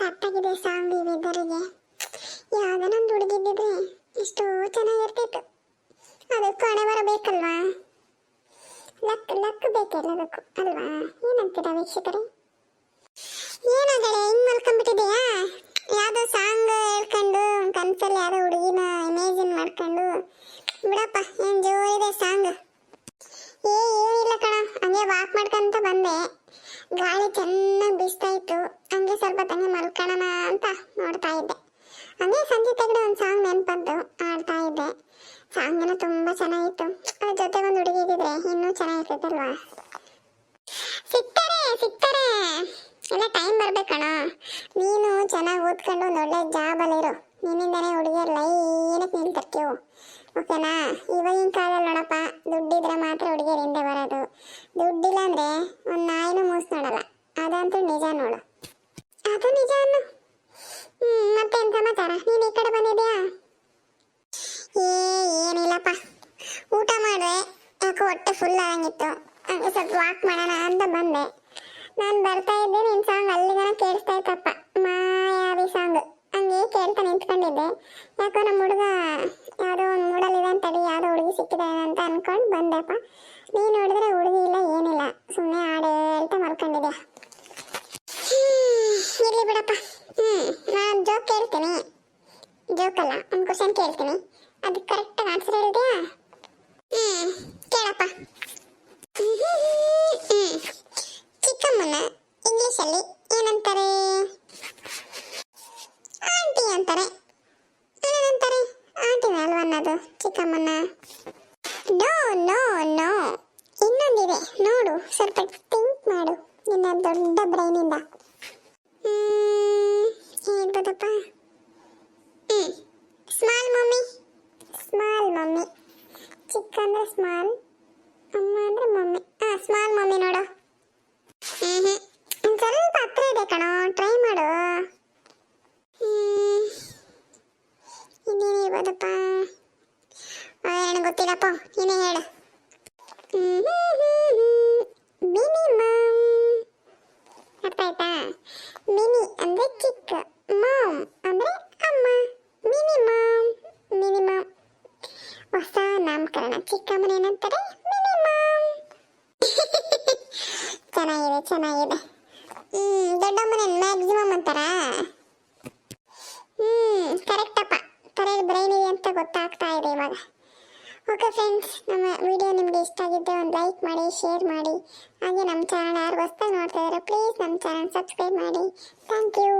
ಕಟ್ಟಾಗಿದೆ ಸಾಂಗ್ ಈ ವೆದರಿಗೆ ಯಾವ್ದನ್ನೊಂದು ಹುಡುಗಿದ್ದಿದ್ರೆ ಎಷ್ಟೋ ಚೆನ್ನಾಗಿರ್ತಿತ್ತು. ಅದು ಕೊನೆ ಬರಬೇಕಲ್ವಾ? ಲಕ್ ಲಕ್ ಬೇಕೆಲ್ಲದಕ್ಕೂ ಅಲ್ವಾ? ಏನಂತೀರಾ ವೀಕ್ಷಕರೇ? ಏನಾಗಡೆ ಹಿಂಗ್ ಮಲ್ಕೊಂಡ್ಬಿಟ್ಟಿದೆಯಾ ಯಾವುದೋ ಸಾಂಗ್ ಹೇಳ್ಕೊಂಡು ಕನ್ಸಲ್ಲಿ ಯಾವುದೋ ಹುಡುಗಿನ ಇಮೇಜಿನ್ ಮಾಡ್ಕೊಂಡು, ಬಿಡಪ್ಪ ಏನು ಇದೆ ಸಾಂಗ್ ಏ, ಏನಿಲ್ಲ ಕಣ, ಹಂಗೆ ವಾಕ್ ಮಾಡ್ಕೊಂತ ಬಂದೆ. ಗಾಳಿ ಚೆನ್ನಾಗಿ ಸಂಜೆ ಒಂದು ಸಾಂಗ್ ನೆನ್ಪಂತು ಆಡ್ತಾ ಇದ್ದೆ. ಸಾಂಗ್ ಏನೋ ತುಂಬ ಚೆನ್ನಾಗಿತ್ತು. ಅದ್ರ ಜೊತೆ ಒಂದು ಹುಡುಗಿ ಇದ್ದಿದ್ರೆ ಇನ್ನೂ ಚೆನ್ನಾಗಿರ್ತೈತಲ್ವಾ ಸಿಗ್ತಾರೆ ಸಿಗ್ತಾರೆ ಎಲ್ಲ ಟೈಮ್ ಬರ್ಬೇಕಣ ನೀನು ಚೆನ್ನಾಗಿ ಓದ್ಕೊಂಡು ಒಂದು ಒಳ್ಳೆ ಜಾಬಲ್ಲಿರು ನಿನ್ನಿಂದನೇ ಹುಡುಗಿಯರ್ ಲೈನಕ್ಕೆ ನಿಂತಿರ್ತೀವು. ಓಕೆನಾ? ಇವಾಗಿನ ಕಾಲದಲ್ಲಿ ನೋಡಪ್ಪ, ದುಡ್ಡಿದ್ರೆ ಮಾತ್ರ ಹುಡುಗಿಯರ್ ಹಿಂದೆ ಬರೋದು. ದುಡ್ಡಿಲ್ಲ ಅಂದ್ರೆ ಒಂದು ನಾಯಿನೂ ಮೂಸ್ ನೋಡಲ್ಲ. ಅದಂತೂ ನಿಜ ನೋಡು ಅದು ನಿಜ ಅನ್ನು ಹ್ಮ್ ಮತ್ತೇನ್ ಸಮಾಚಾರ ನೀನ್ ಈ ಕಡೆ ಬಂದಿದ್ಯಾ? ಏ, ಏನಿಲ್ಲಪ್ಪ. ಊಟ ಮಾಡಿದೆ ಯಾಕೋ ಹೊಟ್ಟೆ ಫುಲ್ ಆಗಂಗಿತ್ತು ಹಂಗೆ ಸ್ವಲ್ಪ ವಾಕ್ ಮಾಡೋಣ ಅಂತ ಬಂದೆ. ನಾನು ಬರ್ತಾ ಇದ್ದೆ, ನಿನ್ ಸಾಂಗ್ ಅಲ್ಲಿಗನ ಕೇಳಿಸ್ತಾ ಇತ್ತಪ್ಪ. ಮಾಯಾವಿ ಸಾಂಗ್ ಹಂಗೆ ಕೇಳ್ತಾ ನಿಂತ್ಕೊಂಡಿದ್ದೆ. ಯಾಕೋ ನಮ್ಮ ಹುಡುಗ ಯಾವುದೋ ಒಂದು ಮೂಡಲ್ಲಿದೆ ಅಂತಡಿ ಯಾವುದೋ ಹುಡುಗಿ ಸಿಕ್ಕಿದೆ ಅಂತ ಅನ್ಕೊಂಡು ಬಂದೆಪ್ಪ. ನೀನು ನೋಡಿದ್ರೆ ಹುಡುಗಿ ಇಲ್ಲ, ಏನಿಲ್ಲ. ಸುಮ್ಮನೆ ಆಡೇ ಹೇಳ್ತಾ ಮಲ್ಕೊಂಡಿದ್ದೆ ಇರಲಿ ಇರ್ಲಿ ಬಿಡಪ್ಪ. ಕೇಳ್ತೀನಿ. ಅದಕ್ಕೆ ಕರೆಕ್ಟಾಗಿ ಆನ್ಸರ್ ಹೇಳಿದ್ಯಾ? ಹ್ಮ್, ಕೇಳಪ್ಪ. ಚಿಕ್ಕಮ್ಮನ ಚಿಕ್ಕಮ್ಮನ ಇಂಗ್ಲಿಷಲ್ಲಿ ಏನಂತಾರೆ? ಆಂಟಿ ಅಂತಾರೆ. ಏನಂತಾರೆ? ಆಂಟಿನ ಅಲ್ವಾ ಅನ್ನೋದು ಚಿಕ್ಕಮ್ಮನ? ನೋ ನೋ ನೋ ಇನ್ನೊಂದಿದೆ. ನೋಡು, ಸ್ವಲ್ಪ ಥಿಂಕ್ ಮಾಡು ನಿನ್ನ ದೊಡ್ಡ ಬ್ರೈನಿಂದ ಹೇಳ್ಬೋದಪ್ಪ ಹ್ಞೂ ಸ್ಮಾಲ್ ಮಮ್ಮಿ ಸ್ಮಾಲ್ ಮಮ್ಮಿ ಚಿಕ್ಕ ಅಂದ್ರೆ ಸ್ಮಾಲ್ ಅಮ್ಮ ಅಂದ್ರೆ ಮಮ್ಮಿ ಹಾ ಸ್ಮಾಲ್ ಮಮ್ಮಿ ನೋಡು ಹ್ಮ್ ಒಂದ್ ಸ್ವಲ್ಪ ಹತ್ರ ಇದೆ ಕಣೋ ಟ್ರೈ ಮಾಡು ಹ್ಮ್ ಇನ್ನೇನಿರ್ಬೋದಪ್ಪ ಏನು ಗೊತ್ತಿಲ್ಲಪ್ಪ, ನೀನೇ ಹೇಳು. ಮಿನಿಮಮ್. ಅರ್ಥ ಆಯ್ತಾ ಮಿನಿ ಅಂದ್ರೆ ಚಿಕ್ಕ, ಮಾಮ್ ಅಂದ್ರೆ ಅಮ್ಮ. Minimum minimum. ಹೊಸ ನಾಮಕರಣ ಚಿಕ್ಕಮ್ಮನ ಏನಂತಾರೆ ಮಿನಿಮಮ್. ಚೆನ್ನಾಗಿದೆ ಚೆನ್ನಾಗಿದೆ. ಹ್ಮ್ ದೊಡ್ಡಮ್ಮನ ಮ್ಯಾಕ್ಸಿಮಮ್ ಅಂತಾರ? ಹ್ಮ್ ಕರೆಕ್ಟಪ್ಪ ತಲೆ ಬ್ರೈನ್ ಇದೆ ಅಂತ ಗೊತ್ತಾಗ್ತಾ ಇದೆ ಇವಾಗ. ಓಕೆ ಫ್ರೆಂಡ್ಸ್ ನಮ್ಮ ವಿಡಿಯೋ ನಿಮಗೆ ಇಷ್ಟ ಆಗಿದ್ದರೆ ಒಂದು ಲೈಕ್ ಮಾಡಿ ಶೇರ್ ಮಾಡಿ. ಹಾಗೆ ನಮ್ಮ ಚಾನಲ್ ಯಾರು ಹೊಸ್ದಾಗಿ ನೋಡ್ತಾ ಇದ್ದಾರೆ ಪ್ಲೀಸ್ ನಮ್ಮ ಚಾನಲ್ ಸಬ್ಸ್ಕ್ರೈಬ್ ಮಾಡಿ. Thank you